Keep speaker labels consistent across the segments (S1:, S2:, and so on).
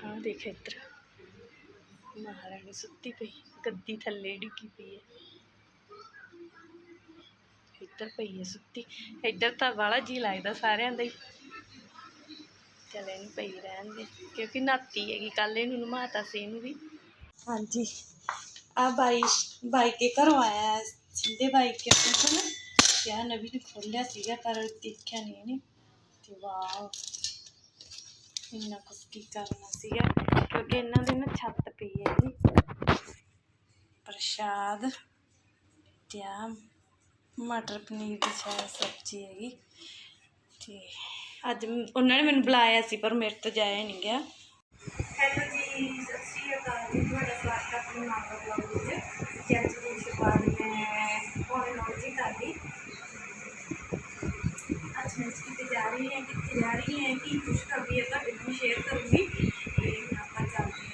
S1: ਆ ਦੇਖ ਇੱਧਰ। ਮਹਾਰਾਣੀ ਸੁੱਤੀ ਪਈ ਗੱਦੀ ਥੱਲੇ ਡਿੱਗੀ ਪਈ ਹੈ। ਇੱਧਰ ਪਈ ਹੈ ਸੁੱਤੀ। ਇੱਧਰ ਤਾਂ ਵਾਲਾ ਜੀ ਲੱਗਦਾ ਸਾਰਿਆਂ ਦਾ ਹੀ। ਚਲੇ ਨਹੀਂ ਪਈ ਰਹਿਣ ਦੇ ਕਿਉਂਕਿ ਨਾਤੀ ਹੈਗੀ ਕੱਲ ਇਹਨੂੰ ਨਮਾਤਾ ਸੀ ਇਹਨੂੰ ਵੀ। ਹਾਂਜੀ। ਆ ਬਾਈ ਬਾਈ ਕੇ ਘਰੋਂ ਆਇਆ ਹੈ, ਬਾਈ ਕੇ ਕੋਲ। ਕਿਆ ਨਵੀਂ ਨੇ ਖੋਲਿਆ ਸੀਗਾ ਪਰ ਦੇਖਿਆ ਨਹੀਂ ਇਹਨੇ। ਤੇ ਵਾਓ ਇੰਨਾ ਕੁਛ ਕੀ ਕਰਨਾ ਸੀਗਾ, ਕਿਉਂਕਿ ਇਹਨਾਂ ਦੇ ਨਾ ਛੱਤ ਪਈ ਹੈ ਜੀ। ਪ੍ਰਸ਼ਾਦ ਤੇ ਆ ਮਟਰ ਪਨੀਰ ਦੀ ਸ਼ਾਇਦ ਸਬਜ਼ੀ ਹੈਗੀ। ਤੇ ਅੱਜ ਉਹਨਾਂ ਨੇ ਮੈਨੂੰ ਬੁਲਾਇਆ ਸੀ, ਪਰ ਮੇਰੇ ਤੋਂ ਜਾਇਆ ਨਹੀਂ ਗਿਆ। ਹੈਲੋ ਜੀ, ਸਤਿ ਸ਼੍ਰੀ ਅਕਾਲ ਜੀ। ਤੁਹਾਡਾ ਸਵਾਗਤ ਹੈ ਆਪਣੇ ਮਾਪਾ ਬਲੌਗ ਵਿੱਚ। ਤੇ ਅੱਜ ਦੀ ਸ਼ੁਰੂਆਤ ਮੈਂ ਪੌਣੇ ਕਰ ਲਈ ਅੱਜ ਮੈਂ ਕਿਤੇ ਜਾ ਰਹੀ ਹਾਂ ਕਿੱਥੇ ਜਾ ਰਹੀ ਹਾਂ ਕੀ ਕੁਛ ਕਰਦੀ ਹੈ ਤਾਂ ਬਿਲਕੁਲ ਸ਼ੇਅਰ ਕਰੂੰਗੀ। ਤੇ ਹੁਣ ਆਪਾਂ ਚੱਲਦੇ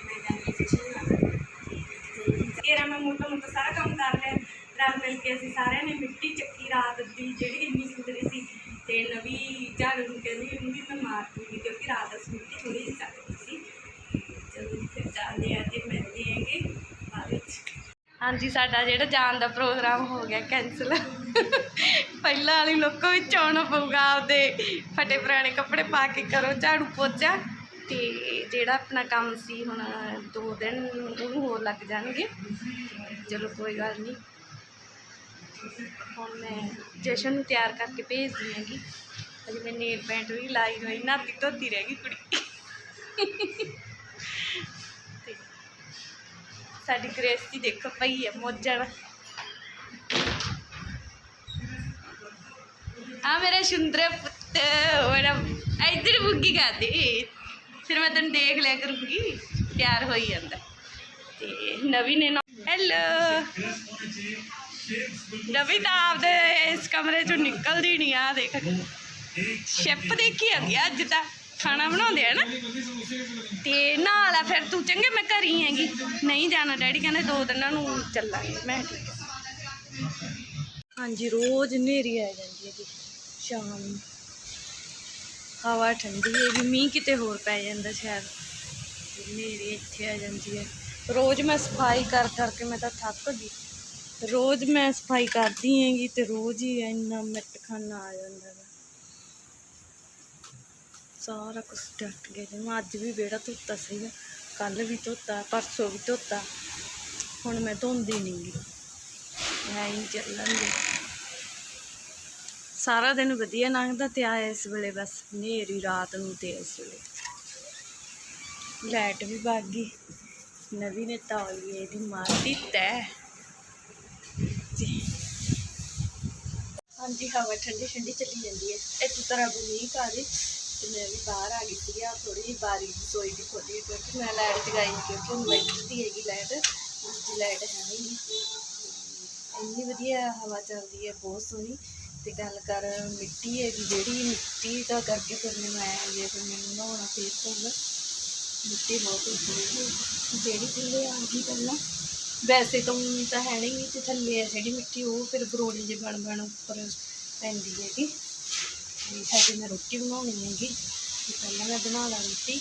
S1: ਮੈਂ ਮੋਟਾ ਮੋਟਾ ਸਾਰਾ ਕੰਮ ਕਰ ਲਿਆ। ਰਲ ਮਿਲ ਕੇ ਅਸੀਂ ਸਾਰਿਆਂ ਨੇ ਮਿੱਟੀ ਚੱਕੀ ਰਾਤ ਦੀ, ਜਿਹੜੀ ਇੰਨੀ ਸੁੰਦਰੀ ਸੀ। ਤੇ ਨਵੀਂ ਝਾੜੂ ਨੂੰ ਕਹਿੰਦੀ ਉਹਨੂੰ ਵੀ ਮੈਂ ਮਾਰ ਦੂੰਗੀ, ਕਿਉਂਕਿ ਰਾਤ ਅਸੀਂ ਮਿੱਟੀ ਥੋੜੀ ਜਿਹੀ ਚੱਕ ਸੀ। ਚਲੋ ਜੀ, ਫਿਰ ਚੱਲਦੇ ਆ ਤੇ ਮਿਲਦੇ ਹੈਗੇ ਬਾਅਦ ਵਿੱਚ। ਹਾਂਜੀ, ਸਾਡਾ ਜਿਹੜਾ ਜਾਣ ਦਾ ਪ੍ਰੋਗਰਾਮ ਹੋ ਗਿਆ ਕੈਂਸਲ ਪਹਿਲਾਂ ਵਾਲੀ ਲੋਕੋ ਵਿੱਚ ਆਉਣਾ ਪਊਗਾ ਆਪਦੇ ਫਟੇ ਪੁਰਾਣੇ ਕੱਪੜੇ ਪਾ ਕੇ ਕਰੋ ਝਾੜੂ ਪੋਚਾ ਤੇ ਜਿਹੜਾ ਆਪਣਾ ਕੰਮ ਸੀ ਹੁਣ ਦੋ ਦਿਨ ਉਹਨੂੰ ਹੋਰ ਲੱਗ ਜਾਣਗੇ। ਚਲੋ ਕੋਈ ਗੱਲ ਨਹੀਂ। ਹੁਣ ਮੈਂ ਜਸ਼ਨ ਨੂੰ ਤਿਆਰ ਕਰਕੇ ਭੇਜਦੀ ਹੈਗੀ। ਅਜੇ ਮੈਂ ਨੇਲ ਪੈਂਟ ਵੀ ਲਾਈ ਹੋਈ, ਨਾਤੀ ਧੋਤੀ ਰਹਿ ਗਈ ਕੁੜੀ। ਤੇ ਸਾਡੀ ਗ੍ਰੇਸੀ ਦੇਖੋ ਪਈ ਹੈ ਮੋਜਣ ਆ ਮੇਰਾ ਸੁੰਦਰ ਪੁੱਤ ਮੇਰਾ ਇੱਧਰ ਬੁੱਗੀ ਕਰਦੇ ਫਿਰ ਮੈਂ ਤੈਨੂੰ ਦੇਖ ਲਿਆ ਕਰੂੰਗੀ ਤਿਆਰ ਹੋਈ ਜਾਂਦਾ ਤੇ ਨਵੀਂ ਨੇ ਹੈਲੋ ਨਵੀਂ ਤਾਂ ਆਪਦੇ ਇਸ ਕਮਰੇ ਚੋਂ ਨਿਕਲਦੀ ਨਹੀਂ ਆ ਦੇਖ ਸ਼ੈਫ ਦੇਖੀ ਆਂਦੀ ਅੱਜ ਤਾਂ ਖਾਣਾ ਬਣਾਉਂਦੇ ਆ ਨਾ ਤੇ ਨਾਲ ਆ ਫਿਰ ਤੂੰ ਚੰਗੇ ਮੈਂ ਘਰ ਹੀ ਹੈਗੀ ਨਹੀਂ ਜਾਣਾ ਡੈਡੀ ਕਹਿੰਦੇ ਦੋ ਦਿਨਾਂ ਨੂੰ ਚੱਲਾਂਗੇ ਮੈਂ ਹਾਂਜੀ ਰੋਜ਼ ਹਨੇਰੀ ਆ ਜਾਂਦੀ ਹੈ ਜੀ ਸ਼ਾਮ। ਨੂੰ ਹਵਾ ਠੰਡੀ ਹੈ ਵੀ ਮੀਂਹ ਕਿਤੇ ਹੋਰ ਪੈ ਜਾਂਦਾ ਸ਼ਾਇਦ। ਹਨੇਰੀ ਇੱਥੇ ਆ ਜਾਂਦੀ ਹੈ। ਰੋਜ਼ ਮੈਂ ਸਫ਼ਾਈ ਕਰ ਕਰਕੇ ਮੈਂ ਤਾਂ ਥੱਕ ਗਈ। ਰੋਜ਼ ਮੈਂ ਸਫ਼ਾਈ ਕਰਦੀ ਹੈਗੀ ਤੇ ਰੋਜ਼ ਹੀ ਇੰਨਾ ਮਿੱਟ ਖਾਨਾ ਆ ਜਾਂਦਾ ਵਾ। ਸਾਰਾ ਕੁਝ ਡੱਟ ਗਿਆ ਜਿਵੇਂ ਅੱਜ ਵੀ ਵਿਹੜਾ ਧੋਤਾ ਸੀਗਾ ਕੱਲ ਵੀ ਧੋਤਾ, ਪਰਸੋਂ ਵੀ ਧੋਤਾ। ਹੁਣ ਮੈਂ ਧੋਂਦੀ ਨਹੀਂ ਗੀ। ਐਂ ਹੀ ਚੱਲਣ ਦੇ ਸਾਰਾ ਦਿਨ ਵਧੀਆ ਲੰਘਦਾ ਤੇ ਆ ਇਸ ਵੇਲੇ ਬਸ ਹਨੇਰੀ ਰਾਤ ਨੂੰ ਤੇ ਇਸ ਵੇਲੇ। ਲਾਈਟ ਵੀ ਭੱਗ ਗਈ। ਨਵੀਂ ਨੇ ਤੌਲੀਏ ਦੀ ਮਾਰਤੀ, ਤੈ। ਹਾਂਜੀ, ਹਵਾ ਠੰਡੀ ਠੰਡੀ ਚੱਲੀ ਜਾਂਦੀ ਹੈ। ਇੱਥੇ ਤਰ੍ਹਾਂ ਮੀਂਹ ਪਾ ਰਹੀ ਤੇ ਮੈਂ ਵੀ ਬਾਹਰ ਆ ਗਈ ਆ ਥੋੜੀ ਜਿਹੀ ਬਾਰੀ ਰਸੋਈ ਦੀ ਖੋਲੀ ਕਿਉਂਕਿ ਮੈਂ ਲਾਈਟ ਜਗਾਈ ਕਿਉਂਕਿ ਹੁਣ ਇਨਵਰਟਰ ਹੈਗੀ ਲਾਈਟ। ਦੂਜੀ ਲਾਈਟ ਹੈ ਨਹੀਂ ਇੰਨੀ ਵਧੀਆ ਹਵਾ ਚੱਲਦੀ ਹੈ, ਬਹੁਤ ਸੋਹਣੀ। ਤੇ ਗੱਲ ਕਰ, ਮਿੱਟੀ ਹੈਗੀ ਜਿਹੜੀ, ਮਿੱਟੀ ਦਾ ਕਰਕੇ ਫਿਰ ਮੈਨੂੰ ਆਇਆ ਜੇ ਫਿਰ ਮੈਨੂੰ ਨਹਾਉਣਾ ਫੇਰ ਪਊਗਾ ਮਿੱਟੀ ਬਹੁਤ ਉੱਪਰ ਜਿਹੜੀ ਥੱਲੇ ਆ ਗਈ ਪਹਿਲਾਂ, ਵੈਸੇ ਤਾਂ ਊਂ ਤਾਂ ਹੈ ਨਹੀਂ ਤੇ ਥੱਲੇ ਆ ਜਿਹੜੀ ਮਿੱਟੀ, ਉਹ ਫਿਰ ਬਰੋਲੀ ਜੇ ਬਣ ਬਣ ਉੱਪਰ ਪੈਂਦੀ ਹੈਗੀ। ਤੇ ਹਜੇ ਮੈਂ ਰੋਟੀ ਬਣਾਉਣੀ ਹੈਗੀ ਤੇ ਪਹਿਲਾਂ ਮੈਂ ਬਣਾ ਲਾਂ ਰੋਟੀ।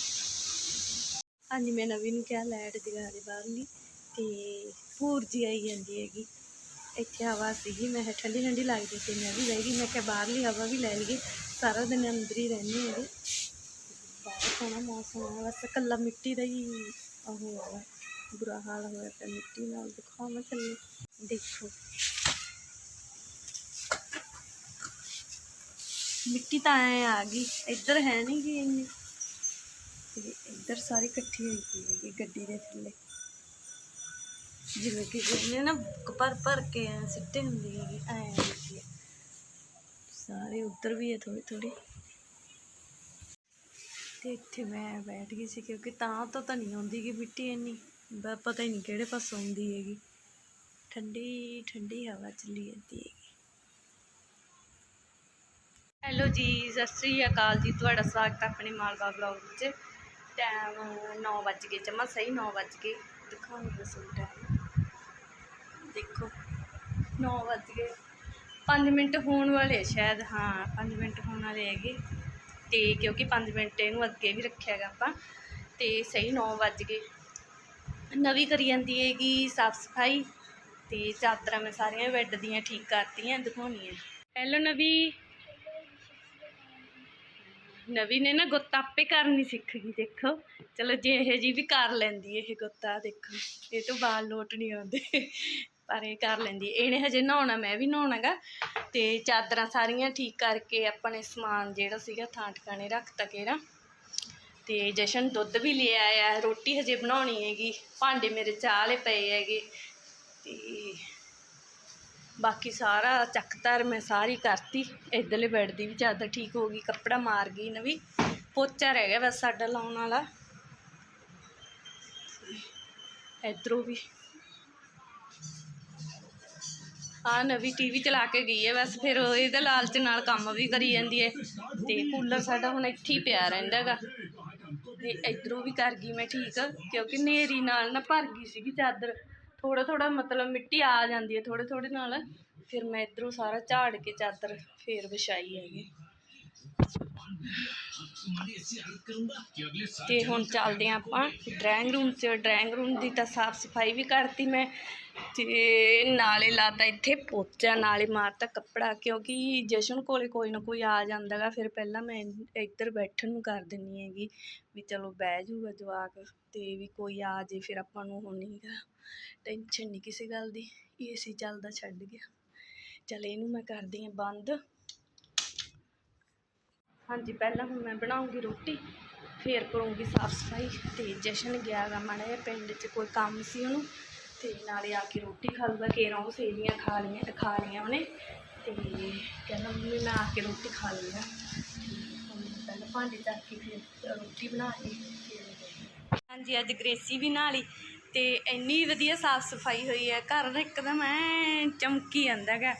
S1: ਹਾਂਜੀ, ਮੈਂ ਨਵੀਂ ਨੂੰ ਕਿਹਾ ਲਾਈਟ ਜਗਾ ਦੇ ਬਾਹਰਲੀ, ਤੇ ਭੂਰ ਜੀ ਆਈ ਜਾਂਦੀ ਹੈਗੀ। ਇੱਥੇ ਹਵਾ ਸੀਗੀ, ਮੈਂ ਕਿਹਾ ਠੰਡੀ ਠੰਡੀ ਲੱਗਦੀ ਸੀ, ਮੈਂ ਵੀ ਲੈ ਗਈ, ਮੈਂ ਕਿਹਾ ਬਾਹਰਲੀ ਹਵਾ ਵੀ ਲੈ ਲਈਏ, ਸਾਰਾ ਦਿਨ ਅੰਦਰ ਹੀ ਰਹਿੰਦੀ ਹੈਗੀ ਬਹੁਤ ਸੋਹਣਾ ਮੌਸਮ ਹੈ ਬਸ ਇਕੱਲਾ ਮਿੱਟੀ ਦਾ ਹੀ ਉਹ ਹੋਇਆ ਬੁਰਾ ਹਾਲ ਹੋਇਆ ਪਿਆ, ਮਿੱਟੀ ਨਾਲ ਦਿਖਾਓ ਮੈਂ ਥੱਲੇ ਦੇਖੋ। ਮਿੱਟੀ ਤਾਂ ਐ ਆ ਗਈ, ਇੱਧਰ ਹੈ ਨਹੀਂ ਗੀ ਇੰਨੀ। ਤੇ ਇੱਧਰ ਸਾਰੀ ਇਕੱਠੀ ਹੋਈ ਪਈ ਹੈਗੀ ਗੱਡੀ ਦੇ ਥੱਲੇ। ਜਿਵੇਂ ਕਿ ਜਿਹਨੇ ਨਾ ਭਰ ਭਰ ਕੇ ਐਂ ਸਿੱਟੇ ਹੁੰਦੀ ਹੈਗੀ ਐ ਹੁੰਦੀ ਹੈ ਸਾਰੇ ਉੱਧਰ ਵੀ ਹੈ ਥੋੜੀ ਥੋੜੀ ਤੇ ਇੱਥੇ ਮੈਂ ਬੈਠ ਗਈ ਸੀ ਕਿਉਂਕਿ ਤਾਂ ਤੋਂ ਤਾਂ ਨਹੀਂ ਆਉਂਦੀ ਗੀ ਮਿੱਟੀ ਇੰਨੀ। ਪਤਾ ਹੀ ਨਹੀਂ ਕਿਹੜੇ ਪਾਸੋਂ ਆਉਂਦੀ ਹੈਗੀ। ਠੰਡੀ ਠੰਡੀ ਹਵਾ ਚੱਲੀ ਜਾਂਦੀ ਹੈਗੀ। ਹੈਲੋ ਜੀ, ਸਤਿ ਸ੍ਰੀ ਅਕਾਲ ਜੀ। ਤੁਹਾਡਾ ਸਵਾਗਤ ਹੈ ਆਪਣੇ ਮਾਲਵਾ ਬਲੌਗ ਵਿੱਚ। ਟਾਈਮ 9 ਵੱਜ ਗਏ, ਜਮਾ ਸਹੀ 9 ਵੱਜ ਗਏ। ਸੂਟ ਹੈ ਦੇਖੋ। 9 ਵੱਜ ਗਏ। 5 ਮਿੰਟ ਹੋਣ ਵਾਲੇ ਸ਼ਾਇਦ, ਹਾਂ 5 ਮਿੰਟ ਹੋਣ ਵਾਲੇ ਹੈਗੇ। ਤੇ ਕਿਉਂਕਿ 5 ਮਿੰਟ ਇਹਨੂੰ ਅੱਗੇ ਵੀ ਰੱਖਿਆ ਗਾ ਆਪਾਂ, ਤੇ ਸਹੀ 9 ਵੱਜ ਗਏ। ਨਵੀਂ ਕਰੀ ਜਾਂਦੀ ਹੈਗੀ ਸਾਫ਼ ਸਫ਼ਾਈ, ਤੇ ਚਾਦਰਾਂ ਮੈਂ ਸਾਰੀਆਂ ਬੈੱਡ ਦੀਆਂ ਠੀਕ ਕਰਤੀਆਂ, ਦਿਖਾਉਣੀਆਂ। ਹੈਲੋ ਨਵੀ। ਨਵੀ ਨੇ ਨਾ ਗੁੱਤ ਆਪੇ ਕਰਨੀ ਸਿੱਖ ਗਈ, ਦੇਖੋ। ਚਲੋ ਜੇ ਇਹ ਜੀ ਵੀ ਕਰ ਲੈਂਦੀ, ਇਹ ਗੁੱਤਾ ਦੇਖੋ। ਇਹ ਤੋਂ ਬਾਲ ਲੋਟ ਨਹੀਂ ਆਉਂਦੇ। ਪਰ ਇਹ ਕਰ ਲੈਂਦੀ ਇਹਨੇ ਹਜੇ ਨਹਾਉਣਾ, ਮੈਂ ਵੀ ਨਹਾਉਣਾਗਾ। ਤੇ ਚਾਦਰਾਂ ਸਾਰੀਆਂ ਠੀਕ ਕਰਕੇ ਆਪਣੇ ਸਮਾਨ ਜਿਹੜਾ ਸੀਗਾ ਥਾਂ ਟਿਕਾਣੇ ਰੱਖਤਾ ਕੇਰਾ। ਤੇ ਜਸ਼ਨ ਦੁੱਧ ਵੀ ਲੈ ਆਇਆ, ਰੋਟੀ ਹਜੇ ਬਣਾਉਣੀ ਹੈਗੀ। ਭਾਂਡੇ ਮੇਰੇ ਚਾਹ ਵਾਲੇ ਪਏ ਹੈਗੇ। ਤੇ ਬਾਕੀ ਸਾਰਾ ਚੱਕ ਧਰ ਮੈਂ ਸਾਰੀ ਕਰਤੀ। ਇੱਧਰਲੇ ਬੈੱਡ ਦੀ ਵੀ ਚਾਦਰ ਠੀਕ ਹੋ ਗਈ, ਕੱਪੜਾ ਮਾਰ ਗਈ ਨਵੀਂ। ਪੋਚਾ ਰਹਿ ਗਿਆ ਬਸ ਸਾਡਾ ਲਾਉਣ ਵਾਲਾ। ਇਧਰੋਂ ਵੀ ਆ ਨਵੀਂ ਟੀਵੀ ਚਲਾ ਕੇ ਗਈ ਹੈ, ਬਸ ਫਿਰ ਉਹ ਇਹਦੇ ਲਾਲਚ ਨਾਲ ਕੰਮ ਵੀ ਕਰੀ ਜਾਂਦੀ ਹੈ। ਤੇ ਕੂਲਰ ਸਾਡਾ ਹੁਣ ਇੱਥੇ ਹੀ ਪਿਆ ਰਹਿੰਦਾ ਹੈਗਾ। ਤੇ ਇਧਰੋਂ ਵੀ ਕਰ ਗਈ ਮੈਂ ਠੀਕ, ਕਿਉਂਕਿ ਨੇਰੀ ਨਾਲ ਨਾ ਭਰ ਗਈ ਸੀਗੀ ਚਾਦਰ। ਥੋੜਾ ਥੋੜਾ ਮਤਲਬ ਮਿੱਟੀ ਆ ਜਾਂਦੀ ਹੈ ਥੋੜੇ ਥੋੜੇ ਨਾਲ। ਫਿਰ ਮੈਂ ਇਧਰੋਂ ਸਾਰਾ ਝਾੜ ਕੇ ਚਾਦਰ ਫੇਰ ਵਿਛਾਈ ਹੈਗੀ। ਤੇ ਹੁਣ ਚੱਲਦੇ ਹਾਂ ਆਪਾਂ ਡਰਾਇੰਗ ਰੂਮ 'ਚ। ਡਰਾਇੰਗ ਰੂਮ ਦੀ ਤਾਂ ਸਾਫ਼ ਸਫ਼ਾਈ ਵੀ ਕਰਤੀ ਮੈਂ। ਤੇ ਨਾਲੇ ਲਾਤਾ ਇੱਥੇ ਪੋਚਾ, ਨਾਲੇ ਮਾਰਤਾ ਕੱਪੜਾ, ਕਿਉਂਕਿ ਜਸ਼ਨ ਕੋਲੇ ਕੋਈ ਨਾ ਕੋਈ ਆ ਜਾਂਦਾਗਾ ਫਿਰ ਪਹਿਲਾਂ ਮੈਂ ਇੱਧਰ ਬੈਠਣ ਨੂੰ ਕਰ ਦਿੰਨੀ ਹੈਗੀ ਵੀ ਚਲੋ ਬਹਿ ਜਾਊਗਾ ਜਵਾਕ, ਤੇ ਵੀ ਕੋਈ ਆ ਜੇ ਫਿਰ ਆਪਾਂ ਨੂੰ ਉਹ ਨਹੀਂਗਾ ਟੈਨਸ਼ਨ ਨਹੀਂ ਕਿਸੇ ਗੱਲ ਦੀ, ਏਸੀ ਚੱਲਦਾ ਛੱਡ ਗਿਆ। ਚਲ ਇਹਨੂੰ ਮੈਂ ਕਰਦੀ ਹਾਂ ਬੰਦ। ਹਾਂਜੀ, ਪਹਿਲਾਂ ਹੁਣ ਮੈਂ ਬਣਾਉਂਗੀ ਰੋਟੀ, ਫੇਰ ਕਰੂੰਗੀ ਸਾਫ਼ ਸਫ਼ਾਈ ਤੇ ਜਸ਼ਨ ਗਿਆ ਗਾ ਮਾੜਾ ਜਿਹਾ ਪਿੰਡ 'ਚ ਕੋਈ ਕੰਮ ਸੀ ਉਹਨੂੰ ਤੇ ਨਾਲੇ ਆ ਕੇ ਰੋਟੀ ਖਾਊਗਾ ਲੂਗਾ ਕੇਰਾਂ ਉਹ ਸੇਵੀਆਂ ਖਾ ਲਈਆਂ ਖਾ ਲਈਆਂ ਉਹਨੇ ਤੇ ਕਹਿੰਦਾ ਮੰਮੀ ਮੈਂ ਆ ਕੇ ਰੋਟੀ ਖਾ ਲਈਆਂ ਹੁਣ ਪਹਿਲਾਂ ਭਾਂਡੇ ਚੱਕ ਕੇ ਫਿਰ ਰੋਟੀ ਬਣਾ ਲਈ ਹਾਂਜੀ, ਅੱਜ ਗ੍ਰੇਸੀ ਵੀ ਨਹਾ ਲਈ ਤੇ ਇੰਨੀ ਵਧੀਆ ਸਾਫ਼ ਸਫ਼ਾਈ ਹੋਈ ਹੈ ਘਰ ਇੱਕਦਮ ਐ ਚਮਕੀ ਜਾਂਦਾ ਹੈਗਾ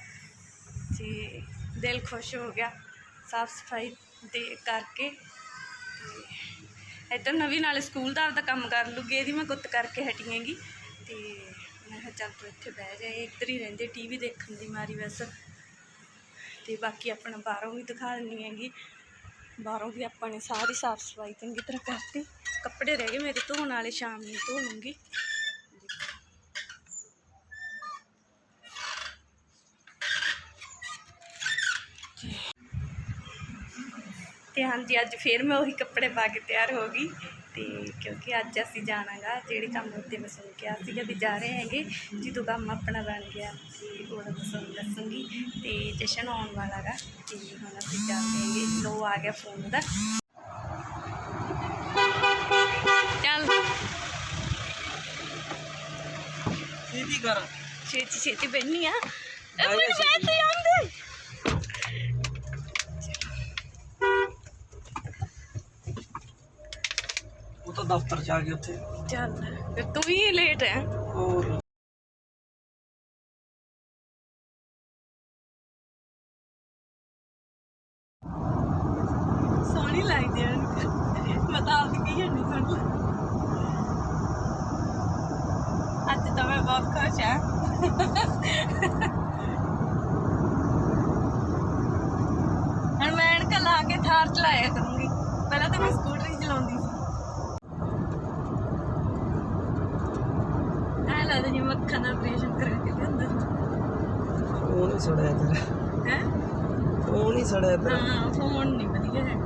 S1: ਤੇ ਦਿਲ ਖੁਸ਼ ਹੋ ਗਿਆ ਸਾਫ਼ ਸਫ਼ਾਈ ਦੇ ਕਰਕੇ ਤੇ ਇੱਧਰ ਨਵੀਂ ਨਾਲ ਸਕੂਲ ਦਾ ਆਪਦਾ ਕੰਮ ਕਰ ਲੂਗੀ, ਇਹਦੀ ਮੈਂ ਗੁੱਤ ਕਰਕੇ ਹਟੀ ਹੈਗੀ। ਤੇ ਮੈਂ ਕਿਹਾ ਚੱਲ ਤੂੰ ਇੱਥੇ ਬਹਿ ਜਾ ਇੱਧਰ ਹੀ ਰਹਿੰਦੇ ਟੀਵੀ ਦੇਖਣ ਦੀ ਮਾਰੀ ਬਸ। ਤੇ ਬਾਕੀ ਆਪਣਾ ਬਾਹਰੋਂ ਵੀ ਦਿਖਾ ਦਿੰਦੀ ਹੈਗੀ। ਬਾਹਰੋਂ ਵੀ ਆਪਾਂ ਨੇ ਸਾਰੀ ਸਾਫ਼ ਸਫ਼ਾਈ ਚੰਗੀ ਤਰ੍ਹਾਂ ਕਰਤੀ। ਕੱਪੜੇ ਰਹਿ ਗਏ ਮੇਰੇ ਧੋਣ ਵਾਲੇ, ਸ਼ਾਮ ਨੂੰ ਧੋ ਲੂੰਗੀ। ਤੇ ਹਾਂਜੀ ਅੱਜ ਫੇਰ ਮੈਂ ਉਹੀ ਕੱਪੜੇ ਪਾ ਕੇ ਤਿਆਰ ਹੋ ਗਈ ਤੇ ਕਿਉਂਕਿ ਅੱਜ ਅਸੀਂ ਜਾਣਾਗਾ ਜਿਹੜੇ ਕੰਮ ਉੱਤੇ ਮੈਂ ਸੁਣ ਕਿਹਾ ਸੀਗਾ ਵੀ ਜਾ ਰਹੇ ਹੈਗੇ ਜਦੋਂ ਕੰਮ ਆਪਣਾ ਬਣ ਗਿਆ ਤੇ ਉਹਦਾ ਮੈਂ ਤੁਹਾਨੂੰ ਦੱਸੂੰਗੀ ਤੇ ਜਸ਼ਨ ਆਉਣ ਵਾਲਾ ਗਾ ਤੇ ਹੁਣ ਅਸੀਂ ਜਾਂਦੇ ਹੈਗੇ ਲੋ ਆ ਗਿਆ ਫੋਨ ਦਾ ਚੱਲ।
S2: ਛੇਤੀ ਕਰ।
S1: ਛੇਤੀ ਛੇਤੀ ਬੈਣੀ ਆ ਮੈਨੂੰ। ਬੈਠ ਜਾਂਦੇ
S2: ਉਹ ਤਾਂ ਦਫ਼ਤਰ ਆ ਗਏ ਉੱਥੇ।
S1: ਚੱਲ ਫਿਰ ਤੂੰ ਹੀ ਲੇਟ ਹੈ।
S2: ਹੋਰ?
S1: ਸੋਹਣੀ ਲੱਗਦੀ ਹੈ ਮੈਂ ਤਾਂ ਆਪ ਕੀ ਹੈ ਨਹੀਂ ਸੋਹਣੀ ਅੱਜ ਤਾਂ ਮੈਂ ਬਹੁਤ ਖੁਸ਼ ਹਾਂ। ਹੁਣ ਮੈਂ ਐਨਕਾਂ ਲਾ ਕੇ ਥਾਰ ਚਲਾਇਆ ਕਰੂੰਗੀ। ਪਹਿਲਾਂ ਤਾਂ ਮੈਂ ਸਕੂਟਰ ਹੀ ਚਲਾਉਂਦੀ ਸੀ ਐ ਲੱਗਦਾ ਜਿਵੇਂ ਅੱਖਾਂ ਦਾ ਆਪਰੇਸ਼ਨ ਕਰਾ ਕੇ ਲਿਆਂਦਾ
S2: ਉਹ ਨਹੀਂ ਸੜਿਆ ਤੇਰਾ
S1: ਹੈ?
S2: ਉਹ ਨਹੀਂ ਸੜਿਆ ਤੇਰਾ
S1: ਹਾਂ ਫੋਨ ਨਹੀਂ ਵਧੀਆ ਹੈ।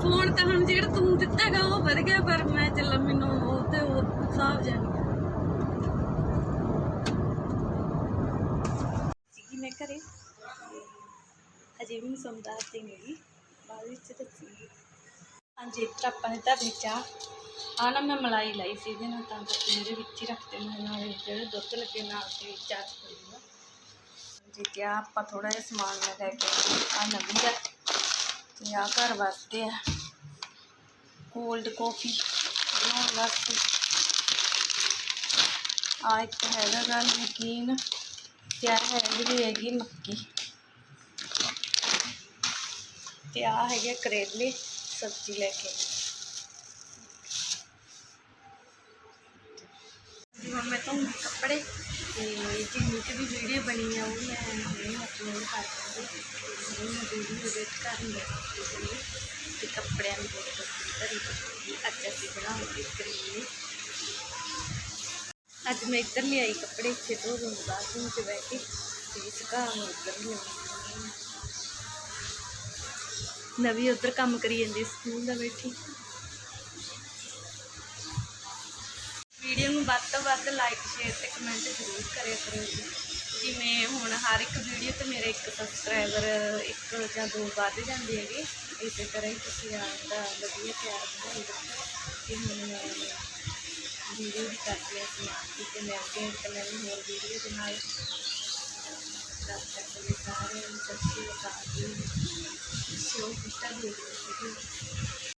S1: ਫੋਨ ਤਾਂ ਹੁਣ ਜਿਹੜਾ ਤੂੰ ਦਿੱਤਾਗਾ ਉਹ ਵਧ ਗਿਆ ਪਰ ਮੈਂ ਚੱਲ ਮੈਨੂੰ ਉਹ ਤੇ ਉਹ ਸਾਫ਼ ਜਾਣੀ ਸੀਗੀ ਮੈਂ ਘਰੇ। ਅਜੇ ਵੀ ਨਹੀਂ ਤੇ ਨਹੀਂ ਬਾਅਦ ਵਿੱਚ ਦੱਸੀ ਹਾਂਜੀ ਇੱਧਰ ਆਪਾਂ ਨੇ ਧਰਨੀ ਚਾਹ। ਆ ਨਾ ਮੈਂ ਮਲਾਈ ਲਾਈ ਸੀ ਇਹਦੇ ਨਾਲ, ਤਾਂ ਕਰਕੇ ਮੇਰੇ ਵਿੱਚ ਹੀ ਰੱਖਤੇ ਮੈਂ ਨਾਲ ਜਿਹੜੇ ਦੁੱਧ ਲੱਗੇ ਨਾਲ ਤੇ ਚਾਹ ਕਰੂੰਗਾ ਜੀ, ਤੇ ਆਹ ਆਪਾਂ ਥੋੜਾ ਜਿਹਾ ਸਮਾਨ ਮੈਂ ਲੈ ਕੇ ਆ ਨਵੀਂ ਦਾ ਤੇ ਆ ਘਰ ਵਾਸਤੇ ਆ। ਕੋਲਡ ਕਾਫੀ ਬਣਾਉਣ ਵਾਸਤੇ। ਆ ਇੱਕ ਹੈਗਾ ਗਾ ਨਮਕੀਨ ਤੇ ਆ ਹੈਗੀ ਹੈਗੀ ਮੱਕੀ। ਤੇ ਆ ਹੈਗੇ ਕਰੇਲੇ ਸਬਜ਼ੀ ਲੈ ਕੇ ਆਈ। ਜੀ ਹੁਣ ਮੈਂ ਧੋਂਗੀ ਕੱਪੜੇ ਤੇ ਜਿੰਨੀ ਕੁ ਵੀ ਵੀਡੀਓ ਬਣੀ ਆ ਉਹ ਮੈਂ ਹੁਣੇ ਅਪਲੋਡ ਕਰ ਦਾਂਗੀ ਤੇ ਮੈਂ ਵੀਡੀਓ ਵੇਟ ਕਰਨ ਲੱਗੀ ਤੇ ਕੱਪੜਿਆਂ ਦੀ ਬਹੁਤ ਧਰੀ ਪਈ ਅੱਜ ਅਸੀਂ ਬਣਾਉਂਗੇ ਕਰੀਮ ਅੱਜ ਮੈਂ ਇੱਧਰ ਲਿਆਈ ਕੱਪੜੇ ਇੱਥੇ ਧੋ ਦੂੰਗੀ ਬਾਥਰੂਮ 'ਚ ਬਹਿ ਕੇ ਤੇ ਸੁਕਾ ਨੂੰ ਉੱਧਰ ਲਿਆਉਂਗੀ ਨਵੀਂ ਉੱਧਰ ਕੰਮ ਕਰੀ ਜਾਂਦੀ ਸਕੂਲ ਦਾ ਵੱਧ ਤੋਂ ਲਾਈਕ ਸ਼ੇਅਰ ਤੇ ਕਮੈਂਟ ਜ਼ਰੂਰ ਕਰਿਆ ਕਰੋ ਜੀ। ਜਿਵੇਂ ਹੁਣ ਹਰ ਇੱਕ ਵੀਡੀਓ ਤੇ ਮੇਰੇ ਇੱਕ ਸਬਸਕ੍ਰਾਈਬਰ ਇੱਕ ਜਾਂ ਦੋ ਵੱਧ ਜਾਂਦੇ ਹੈਗੇ। ਇਸੇ ਤਰ੍ਹਾਂ ਹੀ ਤੁਸੀਂ ਆਪਦਾ ਵਧੀਆ ਪਿਆਰ ਬਣਾਈ ਰੱਖੋ ਕਿ ਹੁਣ ਮੈਂ ਵੀਡੀਓ ਵੀ ਕਰਦੀ ਹਾਂ ਸਮਾਪਤੀ ਤੇ ਮੈਂ ਅੱਗੇ ਇੱਕ ਹੋਰ ਵੀਡੀਓ ਦੇ ਨਾਲ ਤਦ ਤੱਕ ਸਾਰਿਆਂ ਨੂੰ ਸਤਿ ਸ਼੍ਰੀ ਅਕਾਲ ਜੀ। ਸੋ ਕਿਤਾ ਦੇ